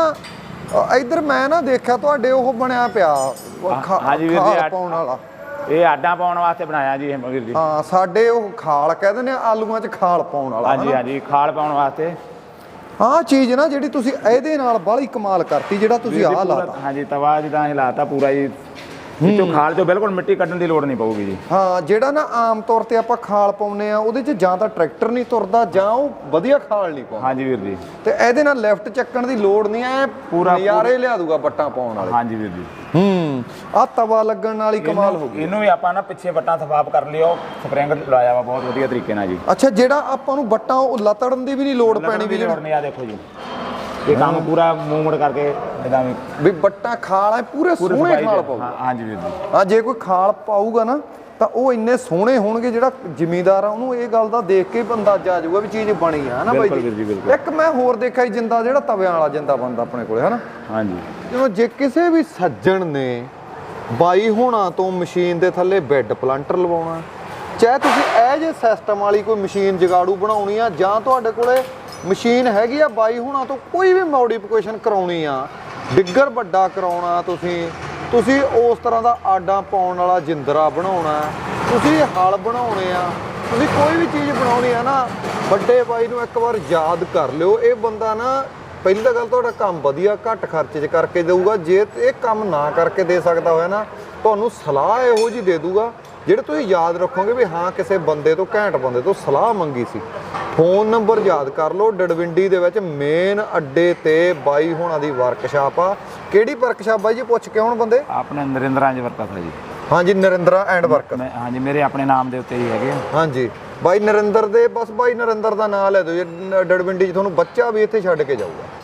ਇੱਧਰ ਮੈਂ ਨਾ ਦੇਖਿਆ ਤੁਹਾਡੇ ਉਹ ਬਣਿਆ ਪਿਆ ਹਾਂਜੀ ਵੀਰ ਜੀ, ਆ- ਪਾਉਣ ਵਾਲਾ। ਇਹ ਆਡਾਂ ਪਾਉਣ ਵਾਸਤੇ ਬਣਾਇਆ ਜੀ ਇਹ ਵੀਰ ਜੀ। ਹਾਂ ਸਾਡੇ ਉਹ ਖਾਲ ਕਹਿੰਦੇ ਨੇ ਆਲੂਆਂ 'ਚ ਖਾਲ ਪਾਉਣ ਵਾਲਾ ਹਾਂਜੀ? ਹਾਂਜੀ ਖਾਲ ਪਾਉਣ ਵਾਸਤੇ। ਆਹ ਚੀਜ਼ ਨਾ ਜਿਹੜੀ ਤੁਸੀਂ ਇਹਦੇ ਨਾਲ ਬਾਹਲੀ ਕਮਾਲ ਕਰਤੀ ਜਿਹੜਾ ਤੁਸੀਂ ਆਹ ਪੂਰਾ- ਲਾਤਾ। ਹਾਂਜੀ ਤਵਾ ਜਿੱਦਾਂ ਇਹ ਲਾਤਾ ਪੂਰਾ ਜੀ ਵਿੱਚੋਂ ਖਾਲ ਚੋਂ ਬਿਲਕੁਲ ਮਿੱਟੀ ਕੱਢਣ ਦੀ ਲੋੜ ਨਹੀਂ ਪਊਗੀ ਜੀ। ਹਾਂ ਜਿਹੜਾ ਨਾ ਆਮ ਤੌਰ ਤੇ ਆਪਾਂ ਖਾਲ ਪਾਉਨੇ ਆ ਉਹਦੇ 'ਚ ਜਾਂ ਤਾਂ ਟਰੈਕਟਰ ਨਹੀਂ ਤੁਰਦਾ ਜਾਂ ਉਹ ਵਧੀਆ ਖਾਲ ਨਹੀਂ ਪਾਉਂਦਾ। ਹਾਂਜੀ ਵੀਰ ਜੀ। ਤੇ ਇਹਦੇ ਨਾਲ ਲੈਫਟ ਚੱਕਣ ਦੀ ਲੋੜ ਨਹੀਂ ਐ ਪੂਰਾ- ਨਜ਼ਾਰੇ ਲਿਆ ਦੂਗਾ ਬੱਟਾਂ ਪਾਉਣ ਵਾਲੇ। ਹਾਂਜੀ ਵੀਰ ਜੀ। ਹੂੰ ਆਹ ਤਵਾ ਲੱਗਣ ਹੀ ਕਮਾਲ ਹੋ ਗਈ। ਇਹਨੂੰ ਵੀ ਆਪਾਂ ਨਾ ਪਿੱਛੇ ਵੱਟਾਂ ਸਫਾਪ ਕਰ ਲਿਓ ਸਪਰਿੰਗ ਲਾਇਆ ਵਾ ਬਹੁਤ ਵਧੀਆ ਤਰੀਕੇ ਨਾਲ ਜੀ। ਅੱਛਾ ਜਿਹੜਾ ਆਪਾਂ ਨੂੰ ਬੱਟਾਂ ਉਹ ਲਤੜਨ ਦੀ ਵੀ ਨਹੀਂ ਲੋੜ ਪੈਣੀ ਵੀ ਲੋੜ ਨਹੀਂ ਆ ਦੇਖੋ ਜੀ। ਇਹ ਕੰਮ ਪੂਰਾ ਮੂਵਮੈਂਟ ਕਰਕੇ ਜਿੱਦਾਂ ਵੀ ਵੀ ਬੱਟਾਂ ਖਾਲ ਐ ਪੂਰੇ ਪੂਰੇ ਸੋਹਣੇ ਸਫ਼ਾਈ ਖਾਲ ਪਾਊ ਹਾਂ ਹਾਂਜੀ ਵੀਰ ਜੀ। ਆ ਜੇ ਕੋਈ ਖਾਲ ਪਾਊਗਾ ਨਾ ਤਾਂ ਉਹ ਇੰਨੇ ਸੋਹਣੇ ਹੋਣਗੇ ਜਿਹੜਾ ਜ਼ਿਮੀਂਦਾਰ ਆ ਉਹਨੂੰ ਇਹ ਗੱਲ ਦਾ ਦੇਖ ਕੇ ਹੀ ਅੰਦਾਜ਼ਾ ਆ ਜਾਊਗਾ ਵੀ ਚੀਜ਼ ਬਣੀ ਆ ਹਨਾ ਬਾਈ ਬਿਲਕੁਲ ਵੀਰ ਜੀ, ਬਿਲਕੁਲ। ਇੱਕ ਮੈਂ ਹੋਰ ਦੇਖਿਆ ਜਿੰਦਾ ਜਿਹੜਾ ਤਵਿਆਂ ਵਾਲਾ ਜਿੰਦਾ ਬਣਦਾ ਆਪਣੇ ਕੋਲੇ ਹਨਾ? ਹਾਂਜੀ। ਜਦੋਂ ਜੇ ਕਿਸੇ ਵੀ ਸੱਜਣ ਨੇ ਬਾਈ ਹੋਣਾ ਤੋਂ ਮਸ਼ੀਨ ਦੇ ਥੱਲੇ ਬੈੱਡ ਪਲਾਂਟਰ ਲਵਾਉਣਾ ਚਾਹੇ ਤੁਸੀਂ ਇਹ ਜੇ ਸਿਸਟਮ ਵਾਲੀ ਕੋਈ ਮਸ਼ੀਨ ਜਗਾੜੂ ਬਣਾਉਣੀ ਆ ਜਾਂ ਤੁਹਾਡੇ ਕੋਲੇ ਮਸ਼ੀਨ ਹੈਗੀ ਆ ਬਾਈ ਹੋਣਾ ਤੋਂ ਕੋਈ ਵੀ ਮੋਡੀਫਿਕੇਸ਼ਨ ਕਰਾਉਣੀ ਆ, ਡਿੱਗਰ ਵੱਡਾ ਕਰਾਉਣਾ ਤੁਸੀਂ ਤੁਸੀਂ ਉਸ ਤਰ੍ਹਾਂ ਦਾ ਆਡਾ ਪਾਉਣ ਵਾਲਾ ਜਿੰਦਰਾ ਬਣਾਉਣਾ, ਤੁਸੀਂ ਹਲ ਬਣਾਉਣੇ ਆ, ਤੁਸੀਂ ਕੋਈ ਵੀ ਚੀਜ਼ ਬਣਾਉਣੀ ਆ ਨਾ, ਵੱਡੇ ਬਾਈ ਨੂੰ ਇੱਕ ਵਾਰ ਯਾਦ ਕਰ ਲਿਓ, ਇਹ ਬੰਦਾ ਨਾ ਪਹਿਲੀ ਤਾਂ ਗੱਲ ਤੁਹਾਡਾ ਕੰਮ ਵਧੀਆ, ਘੱਟ ਖਰਚੇ 'ਚ ਕਰਕੇ ਦੇਊਗਾ, ਜੇ ਇਹ ਕੰਮ ਨਾ ਕਰਕੇ ਦੇ ਸਕਦਾ ਹੋਇਆ ਨਾ, ਤੁਹਾਨੂੰ ਸਲਾਹ ਇਹੋ ਜੀ ਦੇ ਦੂਗਾ, ਜਿਹੜੇ ਤੁਸੀਂ ਯਾਦ ਰੱਖੋਗੇ ਵੀ ਹਾਂ ਕਿਸੇ ਬੰਦੇ ਤੋਂ ਘੈਂਟ ਬੰਦੇ ਤੋਂ ਸਲਾਹ ਮੰਗੀ ਸੀ। ਫੋਨ ਨੰਬਰ ਯਾਦ ਕਰ ਲਓ ਡੜਵਿੰਡੀ ਦੇ ਵਿੱਚ ਮੇਨ ਅੱਡੇ ਤੇ ਬਾਈ ਹੋਣਾ ਦੀ ਵਰਕਸ਼ਾਪ ਆ। ਕਿਹੜੀ ਵਰਕਸ਼ਾਪ ਬਾਈ ਜੀ ਪੁੱਛ ਕੇ ਹੁਣ ਬੰਦੇ? ਆਪਣੇ ਨਰਿੰਦਰ ਵਰਤਾ ਥਾ ਜੀ। ਹਾਂਜੀ ਨਰਿੰਦਰਾ ਐਂਡ ਵਰਕ ਮੈਂ ਹਾਂਜੀ ਮੇਰੇ ਆਪਣੇ ਨਾਮ ਦੇ ਉੱਤੇ ਹੀ ਹੈਗੇ ਆ। ਹਾਂਜੀ। ਬਾਈ ਨਰਿੰਦਰ ਦੇ ਬਸ ਬਾਈ ਨਰਿੰਦਰ ਦਾ ਨਾਮ ਲੈ ਦਿਓ ਜੇ ਡੜਵਿੰਡੀ 'ਚ ਤੁਹਾਨੂੰ ਬੱਚਾ ਵੀ ਇੱਥੇ ਛੱਡ ਕੇ ਜਾਊਗਾ।